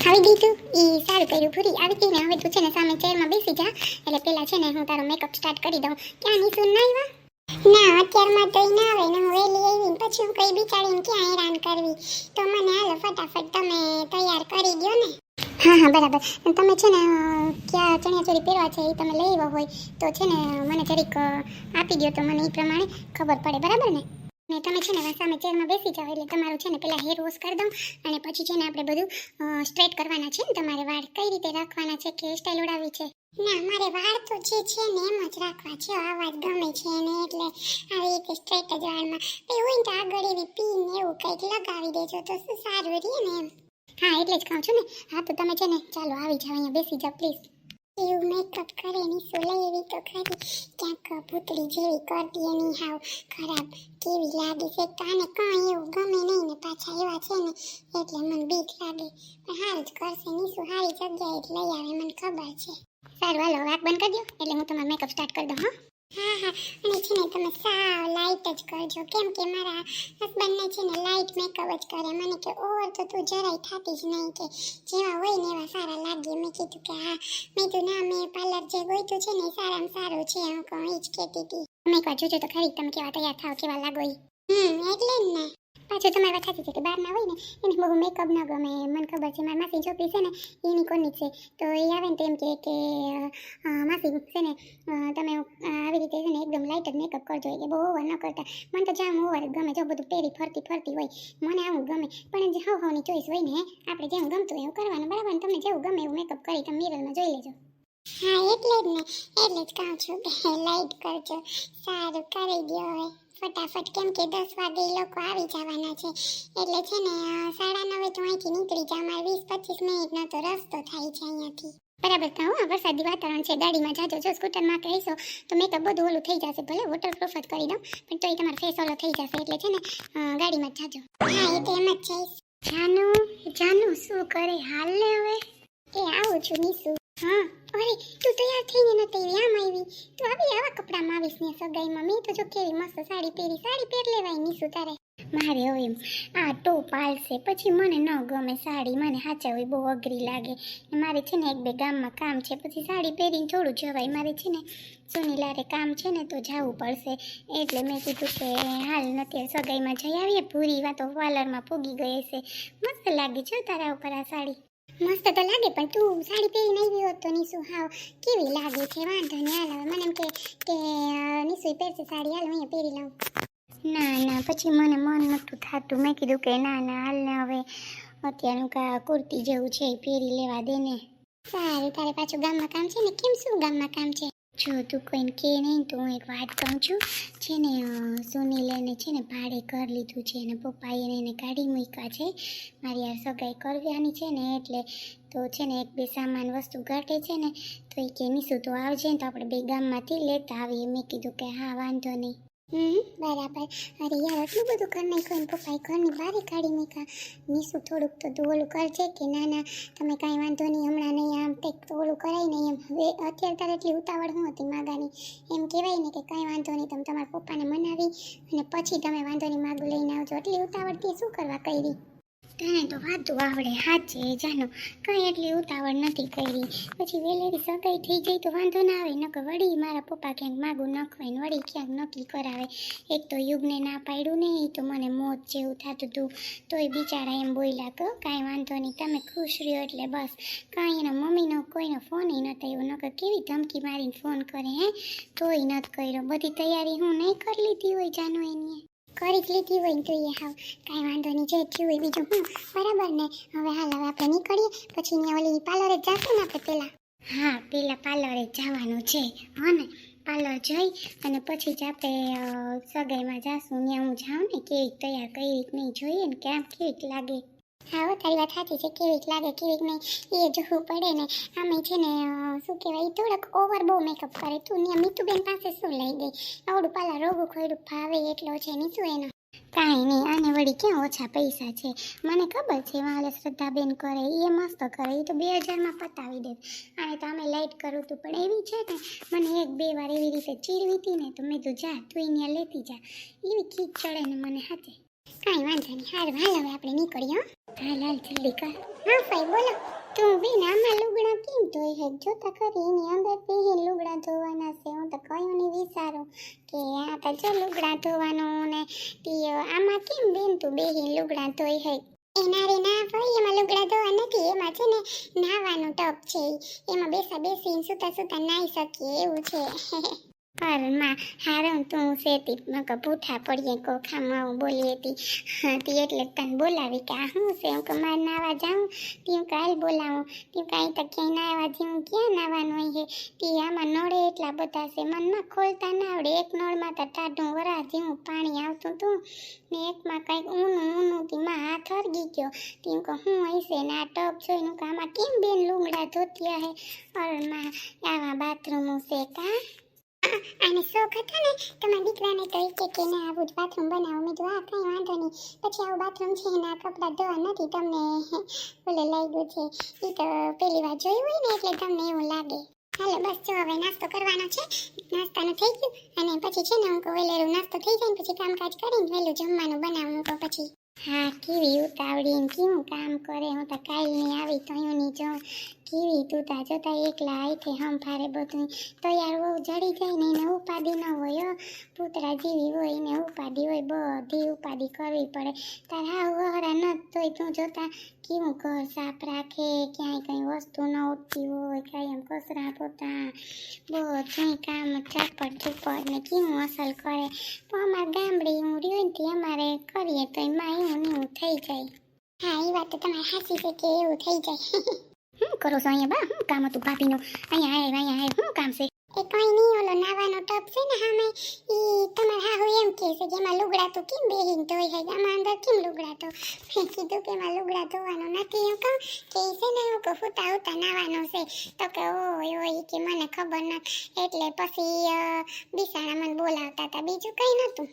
આવી ગઈ એ સારું કર્યું ભૂરી. આવી ગઈ ને હવે તું છે ને સામે ચેરમાં બેસી જા. એટલે પેલા છે ને હું તારો મેકઅપ સ્ટાર્ટ કરી દઉં. ક્યાં નીસુ ના આવ્યા? ના, અત્યારમાં તો ના આવે ને હું વહેલી આવી પછી હું કઈ બિચારીને ક્યાં હેરાન કરવી? તો મને હાલો ફટાફટ તમે તૈયાર કરી દો ને. હા હા, બરાબર. તમે છે ને ક્યાં ચણિયાચોળી પહેરવા છે એ તમે લઈ હોય તો છે ને મને જરીક આપી દો તો મને એ પ્રમાણે ખબર પડે. બરાબર ને? ને તમે છે ને સામે ચેરમાં બેસી જાઓ એટલે તમારું છે ને પહેલાં હેર વોશ કરી દઉં અને પછી છે ને આપણે બધું સ્ટ્રેટ કરવાના છે ને તમારે વાળ કઈ રીતે રાખવાના છે, કે સ્ટાઇલ ઉડાવવી છે? ના, મારે વાળ તો જે છે ને એમ જ રાખવા છે. આવાજ ગમે છે ને એટલે આવી રીતે સ્ટ્રેટ જ વાળમાં. પછી હોય ને તો આગળ એવી પીન એવું કંઈક લગાવી દેજો તો શું સારું રહે ને એમ. હા, એટલે જ કહું છું ને. હા, તો તમે છે ને ચાલો આવી જાઓ, અહીંયા બેસી જાઓ પ્લીઝ એવું મેકઅપ કરે ની સોલઈ એવી તો ખરી. ક્યાંક પૂતળી જેવી કરતી એની હાવ ખરાબ કેવી લાગે છે તો કાંઈ એવું ગમે નહીં ને પાછા એવા છે ને, એટલે મને બીક લાગે. પણ હાલ જ કરશે નીસુ સારી જગ્યાએ લઈ આવે, મને ખબર છે. સારું, હાલો વાત બંધ કરી દો. એટલે હું તમારો મેકઅપ સ્ટાર્ટ કરી દઉં, હા? હા હા. તમે સાવ લાઇટ જ કરજો. કેમ કે મારા હસબન્ડને છે ને લાઇટ મેકઅપ જ કરે. મને કે ઓવર તો તું જરાય થતી જ નહીં કે. જેવા હોય ને એવા સારા લાગે. મેં કીધું કે, હા. મેં તો ના, મેં પાર્લર જે ગોઈતું છે ને સારામાં સારું છે. હું કહું એ જ કહેતી હતી તમે એકવાર જોજો તો ખરી, તમે કેવા તૈયાર થાવ કેવા લાગો હમ, એટલે જ ને. પાછું તમારી વાત છે કે બહાર ના હોય ને, એને બહુ મેકઅપ ન ગમે, મને ખબર છે. મારી માસી છોકરી છે ને એની કોની છે? તો એ આવે ને તો એમ કે માસી છે ને તમે આવી રીતે છે ને એકદમ લાઇટ જ મેકઅપ કરજો કે બહુ ઓવર ન કરતા. મને તો જામ ઓવર ગમે, જો બધું પહેરી ફરતી ફરતી હોય, મને આવું ગમે. પણ જે હવ હાવની ચોઈસ હોય ને આપણે જેવું ગમતું હોય એવું કરવાનું, બરાબર? ને તમને જેવું ગમે એવું મેકઅપ કરી, તમે મિરરમાં જોઈ લેજો. હા, એટલે જ ને, એટલે જ કહું છું કે લાઈટ કરજો. સારું, કરી દો હવે. ફટાફટ કેમ કે દસ વાગે એ લોકો આવી જવાના છે. એટલે છે ને સાડા નવે તો અહીંથી નીકળી જા અમારે વીસ પચીસ મિનિટનો તો રસ્તો થાય છે અહીંયાથી. બરાબર કહું, હા, વરસાદી વાતાવરણ છે. ગાડીમાં જાજો, જો સ્કૂટરમાં કહીશો, તો મેકઅપ બધું ઓલું થઈ જશે. ભલે વોટરપ્રૂફ જ કરી દઉં, પણ તોય તમારો ફેસ ઓલો થઈ જશે. એટલે છે ને ગાડીમાં જાજો. હા, એ તો એમ જ જઈશ જાનુ જાનુ, શું કરે હાલ ને હવે? એ આવું છું નીસુ હા, અરે, તું તૈયાર થઈને નતી આવી આમ આવી. તું આવી આવા કપડામાં આવીશ ને સગાઈમાં. મેં તો જો કેવી મસ્ત સાડી પહેરી, સાડી પહેર લેવાય નીસુ તારે? મારે હવે એમ, આ ટોપ હાલશે, પછી મને ન ગમે સાડી, મને સાચા હોય બહુ અઘરી લાગે. મારે છે ને એક બે ગામમાં કામ છે, પછી સાડી પહેરીને થોડું જવાય. મારે છે ને સુનિલારે કામ છે ને તો જવું પડશે. એટલે મેં કીધું કે હાલ નથી સગાઈમાં જઈ આવીએ. પૂરી વાતો પાર્લરમાં પૂગી ગઈ હશે. મસ્ત લાગે છે તારા ઉપર આ સાડી. મસ્ત તો લાગે, પણ તું સાડી પહેરીને આવી હોત તો નીસુ હાવ કેવી લાગે છે? વાંધો નહીં હાલ હવે મને એમ કે કે નીસુ પહેરશે સાડી, હાલ હું પહેરી લઉં. ના ના, પછી મને મન નહોતું થતું. મેં કીધું કે ના ના, હાલ ને હવે અત્યારનું કા કુર્તી જેવું છે એ પહેરી લેવા દે ને. સારું, તારે પાછું ગામમાં કામ છે ને? કેમ શું ગામમાં કામ છે? જો તું કોઈને કે નહીં તો હું એક વાત કહું છું. છે ને અ, એને છે ને ભાડે ઘર લીધું છે અને પપ્પાએ એને કાઢી મૂક્યા છે. મારી આ સગાઈ કરવાની છે ને એટલે તો છે ને એક બે સામાન વસ્તુ ઘટે છે ને તો એ કે નીસુ તો આવજે ને તો આપણે બે ગામમાંથી લેતા આવીએ. મેં કીધું કે હા વાંધો નહીં. હમ, બરાબર. અરે યાર એટલું બધું કરી નાખ્યું એમ પપ્પાએ ઘરની બહાર કાઢી નાખ્યા. નીસું થોડુંક તો ઓલું કરજે કે ના ના તમે કાંઈ વાંધો નહીં, હમણાં નહીં આમ કંઈક તો ઓલું કરાય નહીં એમ. હવે અત્યારે તારે એટલી ઉતાવળ હું હતી માગાની? એમ કહેવાય ને કે કાંઈ વાંધો નહીં, તમે તમારા પપ્પાને મનાવી અને પછી તમે વાંધો નહીં, માગું લઈને આવજો. એટલી ઉતાવળથી શું કરવા કરી? તને તો વાતું આવડે હાચે જાનો, કાંઈ એટલી ઉતાવળ નથી કરી. પછી વેલેરી સગાઈ થઈ જાય તો વાંધો ના આવે, નકર વળી મારા પપ્પા ક્યાંક માગું નખવાય ને વળી ક્યાંક નક્કી કરાવે. એક તો યુગને ના પાડ્યું ને એ તો મને મોત જેવું થતું હતું તોય બિચારા એમ બોલ્યા કહો કાંઈ વાંધો નહીં, તમે ખુશ રહ્યો એટલે બસ. કાંઈ એના મમ્મીનો કોઈનો ફોન ન થયો નકર કેવી ધમકી મારીને ફોન કરે, હે? તોય નથી કર્યો. બધી તૈયારી હું નહીં કરી લીધી હોય જાનો એની કરી જ લીધી હોય તો એ હાવ કાંઈ વાંધો નહીં, જે થયું હોય બીજું હું. બરાબર ને? હવે હાલ હવે આપણે નીકળીએ, પછી ત્યાં ઓલી પાર્લરે જાશું ને આપણે પહેલાં હા પહેલાં પાર્લરે જવાનું છે. હા ને? પાર્લર જઈ અને પછી જ આપણે સગાઈમાં જાશું. ત્યાં હું જાઉં ને કેવીક તૈયાર કઈ રીત નહીં જોઈએ ને કેમ કેવીક લાગે. હા તારી વાત સાચી છે. કેવીક લાગે કેવીક નહીં. એ જોવું પડે ને. આમે છે ને શું કહેવાય થોડોક ઓવર બહુ મેકઅપ કરે. તું ને મીતુબેન પાસે શું લઈ ગઈ? આવડું પાલા રોગું ખોયડું ભાવે એટલો છે ને શું એનો. કાંઈ નહીં, આને વળી ક્યાં ઓછા પૈસા છે? મને ખબર છે, વાલે શ્રદ્ધાબેન કરે, એ મસ્ત કરે. એ તો બે હજારમાં પતાવી દે. આને તો અમે લાઈટ કરું તું. પણ એવી છે ને, મને એક બે વાર એવી રીતે ચીરવી હતી ને, તો મેં તો જા, તું અહીંયા લેતી જા. એવી ખીચ ચડે ને મને હાથે. કાંઈ વાંધો નહીં. હાલ હાલ હવે આપણે નીકળીએ હાલ હાલ જલ્દી કર. હા, ભાઈ, બોલો. તું બી આમાં લુગડા કેમ ધોઈ હે જોતા કરી એની અંદર પહેરી લુગડા ધોવાના છે. હું તો કયું નહીં વિચારું કે આ તો જો લુગડા ધોવાનું ને તી આમાં કેમ બેન તું બેહી લુગડા ધોઈ હે એના રે ના ભાઈ એમાં લુગડા ધોવા નથી. એમાં છે ને નાવાનું ટપ છે. એમાં બેસા બેસીને સુતા સુતા નાહી શકીએ, એવું છે. ઘરમાં હારું તું સેતી. મગ પૂઠા પડીએ કોખામાં બોલી હતી. હા, તી એટલે તને બોલાવી કે શું છે? હું કે મારે નાવા જાઉં. તી કાલ બોલાવું. તી કાંઈ તો ક્યાંય નાવા જેવું, ક્યાં નાવાનું હોય તી આમાં નળે એટલા બધા છે. મનમાં ખોલતા ના આવડે. એક નળમાં તો ટાઢું વરા જેવું, પાણી આવતું હતું ને એકમાં કાંઈક ઊનું ઊનું તી માં હાથ હરગી ગયો. તી હું કહું હું હશે ને આ ટબ જોઈને કે આમાં કેમ બેન લુંગડા ધોતિયા હે? અરમાં આવા બાથરૂમ છે કા? આને શોખ હતો ને તમારા દીકરાને કહી કે કે ના આવું જ બાથરૂમ બનાવો. મેં કીધું આ કંઈ વાંધો નહીં. પછી આવું બાથરૂમ છે ને આ કપડાં ધોવા નથી તમને. ઓલે લાગ્યું છે. એ તો પહેલી વાર જોયું હોય ને, એટલે તમને એવું લાગે. હાલો, બસ, જો હવે નાસ્તો કરવાનો છે. નાસ્તાનું થઈ ગયું. અને પછી છે ને, હું કહું નાસ્તો થઈ જાય ને, પછી કામકાજ કરીને વહેલું જમવાનું બનાવું કહું પછી. હા, કેવી ઉતાવળી ને કેવું કામ કરે? હું તો કાલની આવી તો ની જો કેવી તું તા જોતા એકલા આવી હમ ફારે બધું તો યાર બહુ જડી જાય ને એને ઉપાધિ ન હોય પુતરા જેવી હોય એને ઉપાધિ હોય, બધી ઉપાધિ કરવી પડે. તાર હા વહરા ન તોય તું જોતા કેવું ઘર સાફ રાખે, ક્યાંય કંઈ વસ્તુ ન ઉઠતી હોય, કાંઈ એમ કચરા પોતા બધું કામ ચપટ ચુપટ ને કેવું અસલ કરે પણ અમારા ગામડે હું રહ્યું ને તે અમારે કરીએ તો એમાં એવું ને એવું થઈ જાય હા એ સાચી છે કે એવું થઈ જાય. શું કરો છો અહીંયા બા? શું કામ હતું ભાભીનું? અહીંયા આય અહીંયા આય શું કામ છે? એ કઈ નહીં ઓલો નાવાનો ટપ છે ને સામે ઈ તમારે હાહુ એમ કહે છે કે એમાં લુગડા તો કેમ બેહીન ધોઈ છે? આમાં અંદર કેમ લુગડા તો મેં કીધું કે એમાં લુગડા ધોવાનો નથી. એમ કહું કે છે ને એવું કહું ફૂટા ઉતા નાવાનો છે. તો કે ઓય ઓય કે મને ખબર ન એટલે પછી બિસાણા મને બોલાવતા હતા. બીજું કંઈ નતું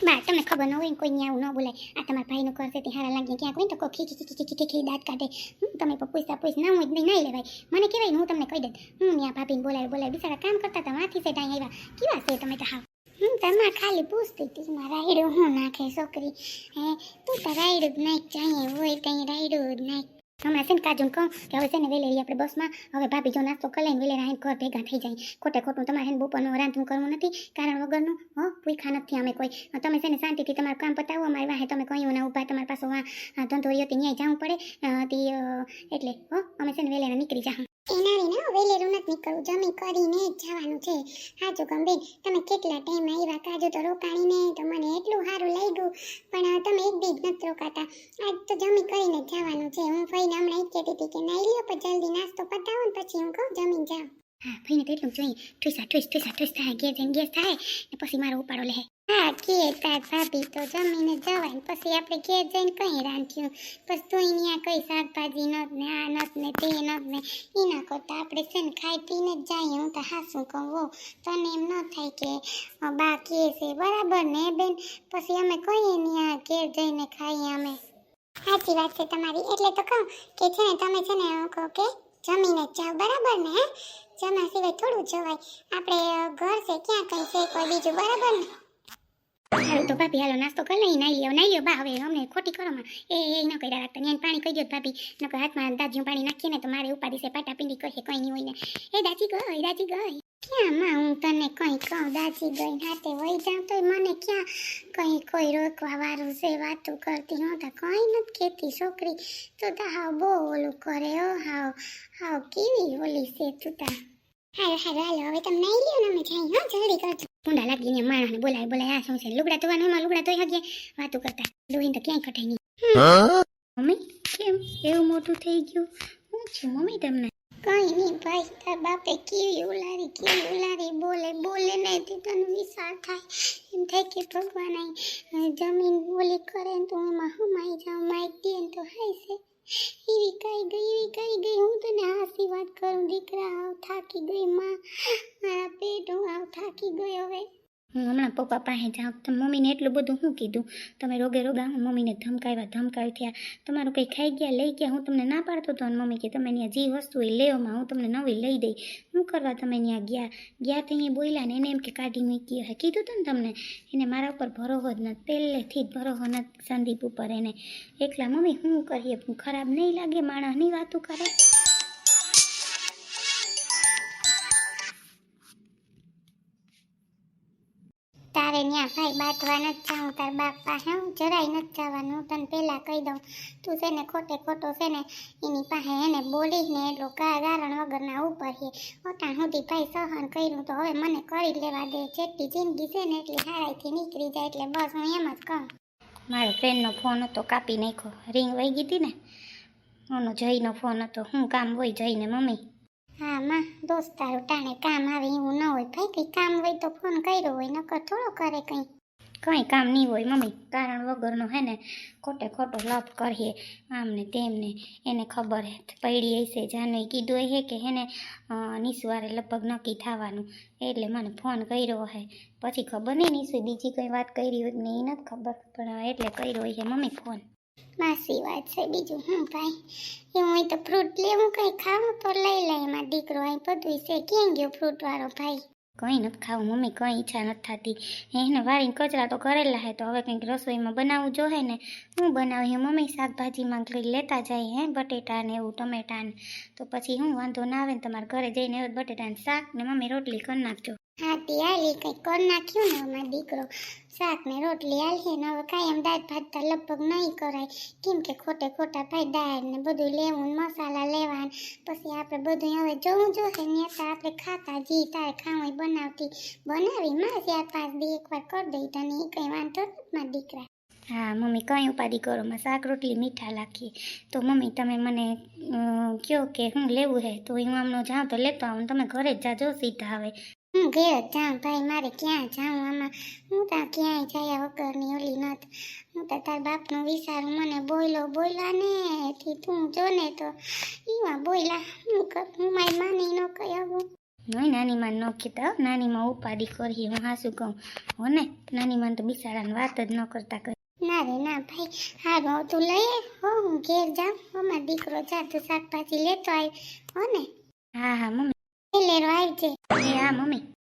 બા તમને ખબર ન હોય કોઈ આવું ન બોલાય આ તમારા ભાઈનું કરશે તે હારા લાગે ક્યાંક હોય ને તો કહો ખી ખી ખી ખી ખી દાંત કાઢે તમે પણ પૂછતા પૂછ ના હોય નહીં નહીં લેવાય મને કહેવાય હું તમને કહી દઉં હું ત્યાં ભાભીને બોલાવી બોલાવી બિચારા કામ કરતા હતા માથી સેટ અહીંયા આવ્યા કેવા છે તમે તો હા હું તમે ખાલી પૂછતી હતી મારા રાયડું હું નાખે છોકરી હે તું તો રાયડું જ નાખ ચાહીએ હોય કંઈ રાયડું જ નાખ હમણાં છે ને કહું કે હવે છે ને આપણે બસમાં, હવે ભાભી જો નાસ્તો કરી લઈને વેલેરા આવીને ઘર ભેગા થઈ જાય. ખોટે ખોટું તમારે છે ને બપોરનું રાંધવું કરવું નથી, કારણ વગરનું, હો ભૂખા નથી અમે કોઈ. તમે છે ને શાંતિથી તમારું કામ પતાવો, અમારી વાહે તમે કહ્યું ના ઊભા તમારી પાસે વાં ધંધો રહ્યો તે ન્યાય જવું પડે. તે એટલે, હો, અમે છે ને નીકળી જાઉં એના રે ના વેલેરું નથી જમી કરીને જ જવાનું છે. હાચું કમ તમે કેટલા ટાઈમ આવ્યા કાજુ તો રોકાણીને, તો મને એટલું સારું લાગ્યું. પણ તમે એક બી નથી રોકાતા. આજ તો જમી કરીને જ જવાનું છે. હું ફઈને હમણાં એક કહેતી હતી કે નાઈ લ્યો પણ જલ્દી નાસ્તો પતાવો ને પછી હું કહું, જમીને જાઉં હા ફઈને તો એટલું જોઈએ ઠુસા ઠુસ ઠુસા ઠુસ થાય ગેસ એમ ગેસ થાય, ને પછી મારો ઉપાડો લે. હા, કે તાર ભાભી તો જમીને જવાય. પછી આપણે ઘેર જઈને કઈ રાંધ્યું? પછી તું અહીંયા કઈ શાકભાજી નત ને આ નત ને તે નત ને એના કરતાં આપણે છે ને ખાઈ પીને જ જઈએ. હું તો હાસું કહું? તને એમ ન થાય કે બા કે છે. બરાબર ને બેન? પછી અમે કહીએ ને આ ઘેર જઈને ખાઈએ અમે. સાચી વાત છે તમારી. એટલે તો કહું કે છે ને તમે છે ને કહો કે જમીને જ જાઓ. બરાબર ને જમા સિવાય થોડું જવાય. આપણે ઘર છે, ક્યાં કઈ છે કોઈ બીજું? બરાબર ને? તો ભાભી, હાલો નાસ્તો કરી લઈ નાઈ લ્યો નાઈ લ્યો, બા, હવે અમને ખોટી કરો એ એ ન કર્યા રાખતા ન્યાને પાણી કહી દો ભાભી, નકર હાથમાં દાજીયું પાણી નાખીએ ને તો મારે ઉપાડી છે પાટા પીંડી કહે કંઈ નહીં હોય ને. એ દાજી ગઈ દાજી ગઈ. ક્યાં માં હું તને કંઈ કહું? દાજી ગઈ હાથે વહી જાઉં તો મને ક્યાં કંઈ કોઈ રોકવા વાળું છે, વાતું કરતી હું તો કંઈ નથી કહેતી છોકરી. તું તો હાવ બહુ ઓલું કરે હો, હાવ હાવ કેવી ઓલી છે તું તા. હાલો હાલો હાલો, હવે તમે નહીં લ્યો ને, અમે જઈ, હા, જલ્દી કરજો. કુંડા લાગીને માણસને બોલાય બોલાય આ શું છે? લુગડા ધોવાનું એમાં લુગડા ધોઈ હગીએ વાતો કરતા ધોઈને તો ક્યાંય કટાઈ નહીં. મમ્મી કેમ? એવું મોટું થઈ ગયું? હું છે મમ્મી તમને? કઈ નહીં ભાઈ તાર બાપે કેવી ઉલારી કેવી ઉલારી બોલે બોલે ને તે તને વિશાળ થાય. એમ થાય કે ભગવાન જમીન બોલી કરે તો એમાં હમાઈ જાઉં માઇક દે તો હાય છે. એવી કઈ ગઈ, એવી કઈ ગઈ. હું તને હાસી વાત કરું, દીકરા આવ થાકી ગઈ, માં. મારા પેટ, હું આવ થાકી ગઈ હવે. હું હમણાં પપ્પા પાસે જાઉં તો મમ્મીને એટલું બધું શું કીધું. તમે રોગે રોગા હું મમ્મીને ધમકાવ્યા, ધમકાવી થયા. તમારું કંઈ ખાઈ ગયા, લઈ ગયા, હું તમને ના પાડતો હતો અને મમ્મી કે, તમે ત્યાં જે વસ્તુ એ લેવામાં હું તમને નવી લઈ દઈ. શું કરવા તમે ત્યાં ગયા? ગયા તો અહીંયા બોલ્યા ને એને એમ કે કાઢી મૂકી હે. કીધું હતું ને તમને? એને મારા ઉપર ભરોહો જ નથી. પહેલેથી જ ભરોહો નથી સંદીપ ઉપર એને. એકલા, મમ્મી શું કરીએ? ખરાબ નહીં લાગે? માણસની વાતું કરે ન્યા ભાઈ બાટવા નથી જાઉં, તાર બાપ પાસે હું જરાય નથી જવાનું. હું તને પહેલાં કહી દઉં, તું છે ને ખોટે ખોટો છે ને, એની પાસે એને બોલીને એટલું કા કારણ વગરના ઉપર છે ઓટાણ સુધી ભાઈ સહન કર્યું તો હવે મને કરી લેવા દે. જેટલી જિંદગી છે ને એટલી હારાઈથી નીકળી જાય, એટલે બસ હું એમ જ કહું. મારો ફ્રેન્ડનો ફોન હતો, કાપી નાખ્યો. રિંગ વહી ગઈ હતી ને, ઓનો જયનો ફોન હતો. શું કામ હોય જઈને મમ્મી હા, માં તારું ટાણે કામ આવે એવું ન હોય. ભાઈ કંઈ કામ હોય તો ફોન કર્યો હોય, નકર થોડો કરે કંઈ. કંઈ કામ નહીં હોય, મમ્મી. કારણ વગરનો હે ને ખોટે ખોટો લપ કરીએ. આમ ને તેમ એને ખબર પડી હશે. જાનવી કીધું હે કે હેને નિસવારે લગભગ નક્કી થવાનું. એટલે મને ફોન કર્યો હે. પછી ખબર નહીં નિસુ બીજી કંઈ વાત કરી હોય ને એ નથી ખબર. પણ એટલે કર્યો હે મમ્મી ફોન. માસી વાત છે, બીજું હું ભાઈ? એવું હોય તો ફ્રૂટ લેવું કંઈ ખાવું તો લઈ લે, એમાં દીકરો અહીં બધું છે. ક્યાં ગયો ફ્રૂટ વાળો ભાઈ? કંઈ નથી ખાવું, મમ્મી, કંઈ ઈચ્છા નથી થતી. એને વાળીને કચરા તો કરેલા હે, તો હવે કંઈક રસોઈમાં બનાવવું જોઈએ ને, હું બનાવી? મમ્મી શાકભાજીમાં કંઈક લેતા જાય હે, બટેટા ને એવું ટમેટા ને તો પછી હું વાંધો ના આવે ને તમારા ઘરે જઈને એવું ને શાક ને મમ્મી રોટલી કરી નાખજો. હા, તે હાલી, કંઈક કરી નાખ્યું ને અમારો દીકરો? શાક ને રોટલી હાલી ને હવે કાંઈ એમ દાળ ભાત તો લગભગ નહીં કરાય. કેમ કે ખોટે ખોટા ભાઈ ને બધું લેવું મસાલા લેવા પછી આપણે બધું હવે જોવું જોઈએ ને તો આપણે ખાતા જી તારે ખાવું બનાવતી. બનાવી માં ચાર પાંચ દી એકવાર કરી દઈ તને એ કંઈ વાંધો નથી મારા દીકરા હા, મમ્મી, કંઈ ઉપાધિ કરો માં શાક, રોટલી, મીઠા રાખીએ તો મમ્મી, તમે મને કહો કે હું લેવું હે, તો હું હમણાં જાઉં તો લેતો આવું તમે ઘરે જ જાજો સીધા હવે. હું ઘેર જાઉં ભાઈ મારે ક્યાં જાઉં આમાં હું ત્યાં ક્યાંય જયા વગરની ઓલી નત હું તો તાર બાપનું વિચારું મને બોયલો બોયલા ને એથી તું જો ને તો એવા બોયલા હું. કર હું મારી માની ન કહી આવું નહીં નાનીમાં ન કહેતા નાનીમાં ઉપાડી કરી હું હાસુ કહું. હો ને? નાનીમાં તો બિચારાને વાત જ ન કરતા કરી ના રે ના ભાઈ. હારું હવે તું લઈ હો હું ઘેર જાઉં. અમાર દીકરો જા તું શાકભાજી લેતો આવી હો ને? હા હા મમ્મી. લેરો આવજે એ હા મમ્મી.